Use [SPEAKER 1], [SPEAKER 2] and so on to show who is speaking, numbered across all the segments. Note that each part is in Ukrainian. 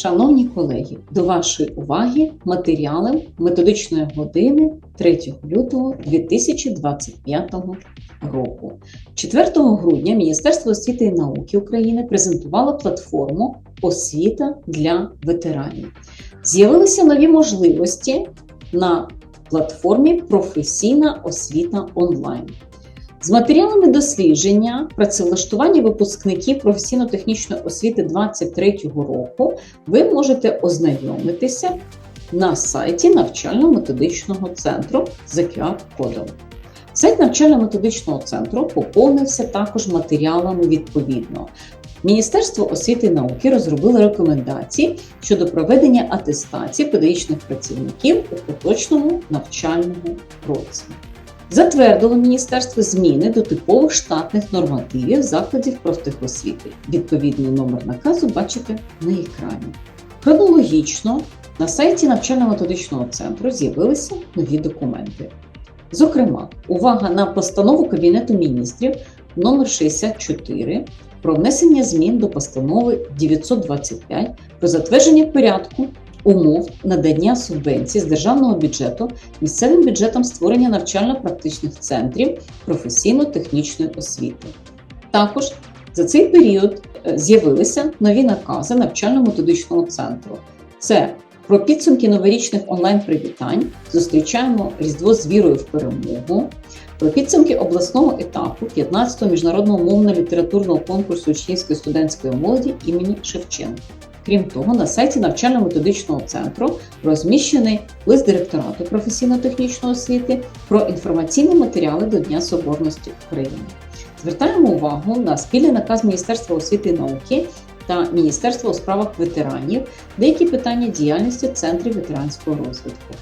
[SPEAKER 1] Шановні колеги, до вашої уваги матеріали методичної години 3 лютого 2025 року. 4 грудня Міністерство освіти і науки України презентувало платформу Освіта для ветеранів. З'явилися нові можливості на платформі Професійна освіта онлайн. З матеріалами дослідження працевлаштування випускників професійно-технічної освіти 2023 року ви можете ознайомитися на сайті навчально-методичного центру за QR-кодом. Сайт навчально-методичного центру поповнився також матеріалами відповідно. Міністерство освіти і науки розробило рекомендації щодо проведення атестації педагогічних працівників у поточному навчальному році. Затвердило міністерство зміни до типових штатних нормативів закладів профтехосвіти. Відповідний номер наказу бачите на екрані. Хронологічно на сайті навчально-методичного центру з'явилися нові документи. Зокрема, увага на постанову Кабінету міністрів номер 64 про внесення змін до постанови 925 про затвердження порядку умов надання субвенцій з державного бюджету місцевим бюджетом створення навчально-практичних центрів професійно-технічної освіти. Також за цей період е, з'явилися нові накази навчально-методичного центру. Це про підсумки новорічних онлайн-привітань зустрічаємо Різдво з вірою в перемогу. Про підсумки обласного етапу 15-го міжнародного мовно-літературного конкурсу учнівської студентської молоді імені Шевченка. Крім того, на сайті навчально-методичного центру розміщений лист директорату професійно-технічної освіти про інформаційні матеріали до Дня Соборності України. Звертаємо увагу на спільний наказ Міністерства освіти і науки та Міністерства у справах ветеранів, деякі питання діяльності центрів ветеранського розвитку.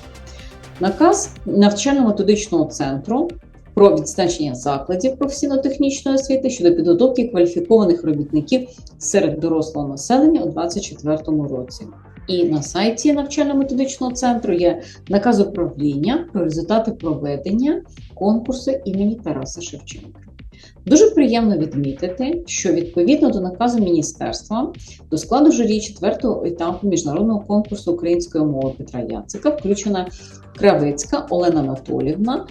[SPEAKER 1] Наказ навчально-методичного центру про відзначення закладів професійно-технічної освіти щодо підготовки кваліфікованих робітників серед дорослого населення у 2024 році. І на сайті навчально-методичного центру є наказ управління про результати проведення конкурсу імені Тараса Шевченка. Дуже приємно відмітити, що відповідно до наказу міністерства до складу журі четвертого етапу міжнародного конкурсу української мови Петра Яцика включена Кравецька Олена Анатолівна,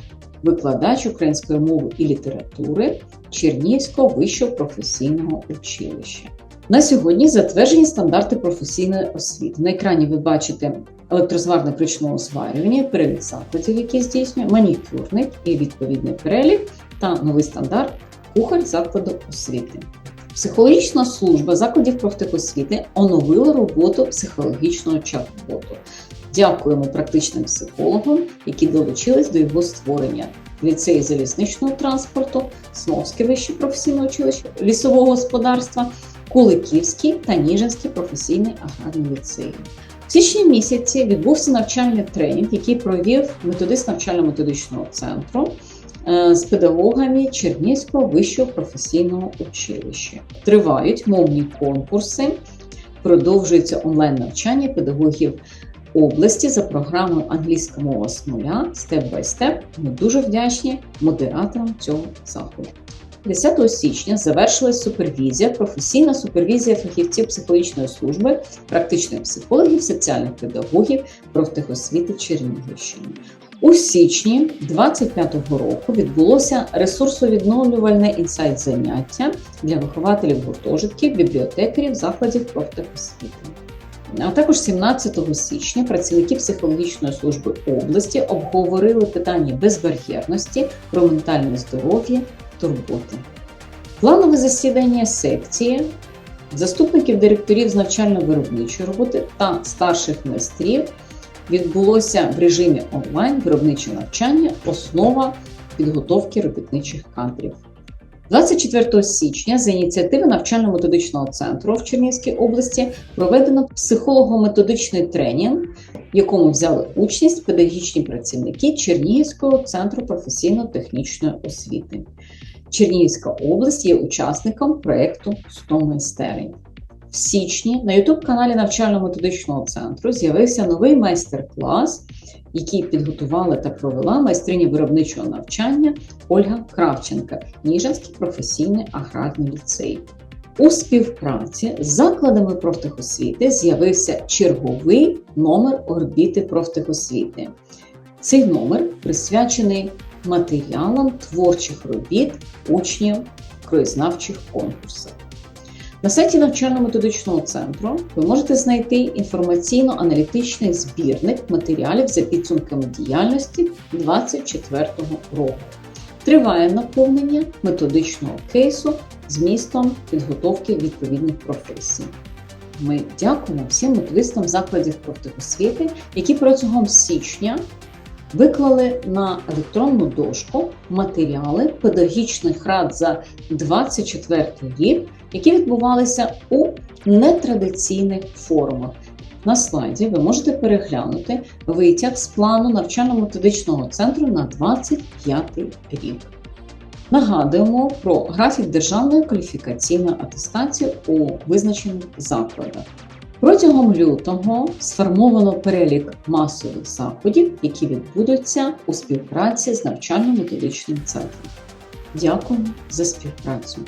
[SPEAKER 1] викладач української мови і літератури Чернігівського вищого професійного училища. На сьогодні затверджені стандарти професійної освіти. На екрані ви бачите електрозварне причного зварювання, перелік закладів, які здійснює, манікюрник і відповідний перелік та новий стандарт кухар закладу освіти. Психологічна служба закладів профтехосвіти оновила роботу психологічного чат-боту. Дякуємо практичним психологам, які долучились до його створення. Ліцей залізничного транспорту, Сновське вище професійне училище лісового господарства, Куликівський та Ніжинський професійний аграрний ліцей. В січні місяці відбувся навчальний тренінг, який провів методист навчально-методичного центру е, з педагогами Чернігівського вищого професійного училища. Тривають мовні конкурси, продовжується онлайн-навчання педагогів області за програмою Англійська мова з нуля степ бай степ. Ми дуже вдячні модераторам цього заходу. 10 січня завершилась супервізія, професійна супервізія фахівців психологічної служби, практичних психологів, соціальних педагогів профтехосвіти Чернігівщини. У січні 25-го року відбулося ресурсовідновлювальне інсайт заняття для вихователів гуртожитків, бібліотекарів, закладів профтехосвіти. А також 17 січня працівники психологічної служби області обговорили питання безбар'єрності про ментальне здоров'я турботи. Планове засідання секції заступників директорів з навчально-виробничої роботи та старших майстрів відбулося в режимі онлайн виробниче навчання, основа підготовки робітничих кадрів. 24 січня за ініціативи навчально-методичного центру в Чернігівській області проведено психолого-методичний тренінг, в якому взяли участь педагогічні працівники Чернігівського центру професійно-технічної освіти. Чернігівська область є учасником проєкту «100 майстерень. В січні на ютуб-каналі навчально-методичного центру з'явився новий майстер-клас, який підготувала та провела майстриня виробничого навчання Ольга Кравченка, Ніжинський професійний аграрний ліцей. У співпраці з закладами профтехосвіти з'явився черговий номер орбіти профтехосвіти. Цей номер присвячений матеріалам творчих робіт учнів краєзнавчих конкурсів. На сайті навчально-методичного центру ви можете знайти інформаційно-аналітичний збірник матеріалів за підсумками діяльності 2024 року. Триває наповнення методичного кейсу змістом підготовки відповідних професій. Ми дякуємо всім методистам закладів профтехосвіти, які протягом січня виклали на електронну дошку матеріали педагогічних рад за 24 рік, які відбувалися у нетрадиційних формах. На слайді ви можете переглянути витяг з плану навчально-методичного центру на 25 рік. Нагадуємо про графік державної кваліфікаційної атестації у визначених закладах. Протягом лютого сформовано перелік масових заходів, які відбудуться у співпраці з навчально-методичним центром. Дякую за співпрацю.